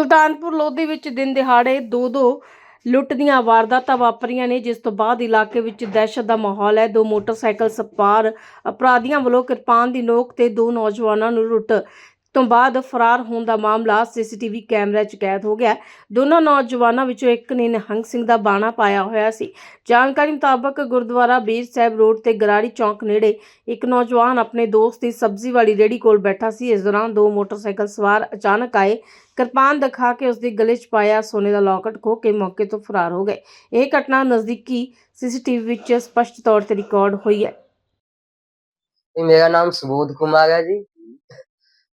ਸੁਲਤਾਨਪੁਰ ਲੋਧੀ ਵਿੱਚ ਦਿਨ ਦਿਹਾੜੇ ਦੋ ਦੋ ਲੁੱਟ ਦੀਆਂ ਵਾਰਦਾਤਾਂ ਵਾਪਰੀਆਂ ਨੇ, ਜਿਸ ਤੋਂ ਬਾਅਦ ਇਲਾਕੇ ਵਿੱਚ ਦਹਿਸ਼ਤ ਦਾ ਮਾਹੌਲ ਹੈ। ਦੋ ਮੋਟਰਸਾਈਕਲ ਸਪਾਰ ਅਪਰਾਧੀਆਂ ਵੱਲੋਂ ਕਿਰਪਾਨ ਦੀ ਨੋਕ ਤੇ ਦੋ ਨੌਜਵਾਨਾਂ ਨੂੰ ਲੁੱਟ ਤੋਂ ਬਾਅਦ ਫਰਾਰ ਹੋਣ ਦਾ ਮਾਮਲਾ ਸੀਸੀਟੀਵੀ ਕੈਮਰੇ 'ਚ ਕੈਦ ਹੋ ਗਿਆ। ਦੋਨਾਂ ਨੌਜਵਾਨਾਂ ਵਿੱਚੋਂ ਇੱਕ ਨੇ ਨਿਹੰਗ ਸਿੰਘ ਦਾ ਬਾਣਾ ਪਾਇਆ ਹੋਇਆ ਸੀ। ਜਾਣਕਾਰੀ ਮੁਤਾਬਕ ਗੁਰਦੁਆਰਾ ਬੀਰ ਸਾਹਿਬ ਰੋਡ ਤੇ ਗਰਾੜੀ ਚੌਂਕ ਨੇੜੇ ਇੱਕ ਨੌਜਵਾਨ ਆਪਣੇ ਦੋਸਤ ਦੀ ਸਬਜ਼ੀ ਵਾਲੀ ਰੇਹੜੀ ਕੋਲ ਬੈਠਾ ਸੀ। ਇਸ ਦੌਰਾਨ ਦੋ ਮੋਟਰਸਾਈਕਲ ਸਵਾਰ ਅਚਾਨਕ ਆਏ। ਕਿਰਪਾਨ ਦਿਖਾ ਕੇ ਉਸ ਦੇ ਗਲੇ 'ਚ ਪਾਇਆ ਸੋਨੇ ਦਾ ਲੌਕਟ ਖੋਹ ਕੇ ਮੌਕੇ ਤੋਂ ਫਰਾਰ ਹੋ ਗਏ। ਇਹ ਘਟਨਾ ਨਜ਼ਦੀਕੀ ਸੀਸੀਟੀਵੀ ਵਿੱਚ ਸਪਸ਼ਟ ਤੌਰ ਤੇ ਰਿਕਾਰਡ ਹੋਈ ਹੈ। ਜੀ, ਮੇਰਾ ਨਾਮ ਸੁਬੋਧ ਕੁਮਾਰ ਹੈ ਜੀ।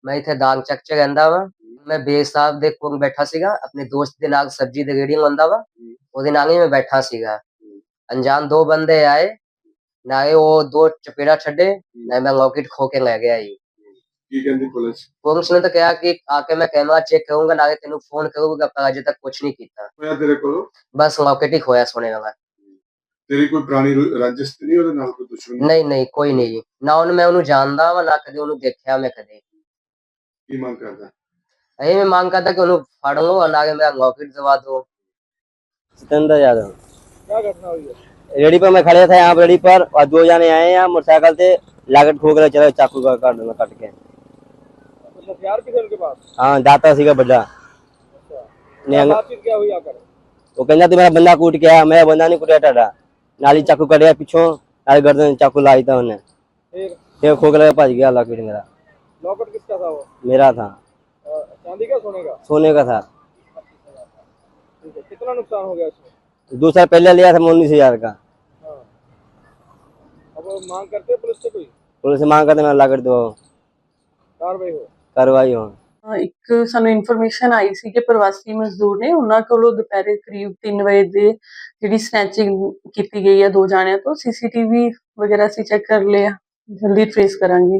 ਮੈਂ ਇੱਥੇ ਦਾਗ ਚੱਕ ਚ ਰਹਿੰਦਾ ਵਾਂ। ਮੈਂ ਬੇਗ ਸਾਹਿਬ ਦੇ ਕੋਲ ਬੈਠਾ ਸੀਗਾ ਆਪਣੇ ਦੋਸਤ ਦੇ ਨਾਲ ਸਬਜ਼ੀ ਦੀ ਰੇਹੜੀ ਲਾਉਂਦਾ ਵਾ। ਉਹਦੇ ਨਾਲ ਹੀ ਮੈਂ ਬੈਠਾ ਸੀਗਾ। ਅਣਜਾਣ ਦੋ ਬੰਦੇ ਆਏ ਨਾਲੇ ਉਹ ਦੋ ਚਪੇੜਾ ਛੱਡੇ ਨਾ ਮੈਂ ਲੌਕਟ ਖੋ ਕੇ ਲੈ ਗਿਆ ਜੀ। ਕੀ ਕਹਿੰਦੀ ਪੁਲਿਸ? ਪੁਲਿਸ ਨੇ ਤਾਂ ਕਿਹਾ ਕਿ ਆ ਕੇ ਮੈਂ ਕੈਮਰਾ ਚੈੱਕ ਕਰੂੰਗਾ ਨਾਲੇ ਤੈਨੂੰ ਫੋਨ ਕਰੂੰਗਾ ਪਰ ਅਜੇ ਤੱਕ ਕੁਝ ਨਹੀਂ ਕੀਤਾ। ਹੋਇਆ ਤੇਰੇ ਕੋਲ? ਬਸ ਲੌਕਟ ਹੀ ਖੋਇਆ ਸੋਨੇ ਵਾਲਾ। ਤੇਰੀ ਕੋਈ ਪੁਰਾਣੀ ਰੰਜਿਸ਼ ਨਹੀਂ ਉਹਦੇ ਨਾਲ ਕੋਈ ਦੁਸ਼ਮਣੀ? ਨਹੀਂ ਨਹੀਂ ਕੋਈ ਨਹੀਂ ਨਾ ਉਹਨੂੰ ਮੈਂ ਉਹਨੂੰ ਜਾਣਦਾ ਵਾਂ ਨਾ ਕਦੇ ਉਹਨੂੰ ਦੇਖਿਆ ਮੈਂ ਕਦੇ। ਕੀ ਮੰਗ ਕਰਦਾ यही मैं मांग करता कि उन्हें फाड़ लो और आगे मेरा लॉकेट दबा दो सिकंदर यादव क्या घटना हुई है रेडी पर मैं खड़े थे यहाँ पर रेडी पर और दो जने आए यहाँ मोटरसाइकिल से लागत ठोक रहे चलो चाकू का काट दूंगा कट के कुछ हथियार भी थे उनके पास हाँ जाता सीगा बड़ा अच्छा ने बातचीत क्या हुई आकर वो कहना तू मेरा बंदा कूट के आया मेरा बंदा नहीं कूटा टाटा नाली चाकू कट गया पीछों नाली गर्दन चाकू लाई था उन्हें फिर फिर खोक लगा भज गया लॉकेट मेरा लॉकेट किसका था वो मेरा था अ, चांदी का सोने का सोने का था ठीक है कितना नुकसान हो गया इसमें दो साल पहले लिया था उन्नीस हजार का हाँ अब वो मांग करते हैं पुलिस से कोई पुलिस से मांग करते मैं लागत दो कार्रवाई हो कार्रवाई हो ਅਹ ਇੱਕ ਸਾਨੂੰ ਇਨਫੋਰਮੇਸ਼ਨ ਆਈ ਸੀ ਕਿ ਪ੍ਰਵਾਸੀ ਮਜ਼ਦੂਰ ਨੇ ਉਹਨਾਂ ਕੋਲੋਂ ਦੁਪਹਿਰੇ ਕਰੀਬ 3 ਵਜੇ ਦੇ ਜਿਹੜੀ ਸਨੈਚਿੰਗ ਕੀਤੀ ਗਈ ਹੈ ਦੋ ਜਾਣਿਆਂ ਤੋਂ ਸੀਸੀਟੀਵੀ ਵਗੈਰਾ ਅਸੀਂ ਚੈੱਕ ਕਰ ਲਿਆ ਜਲਦੀ ਟ੍ਰੇਸ ਕਰਾਂਗੇ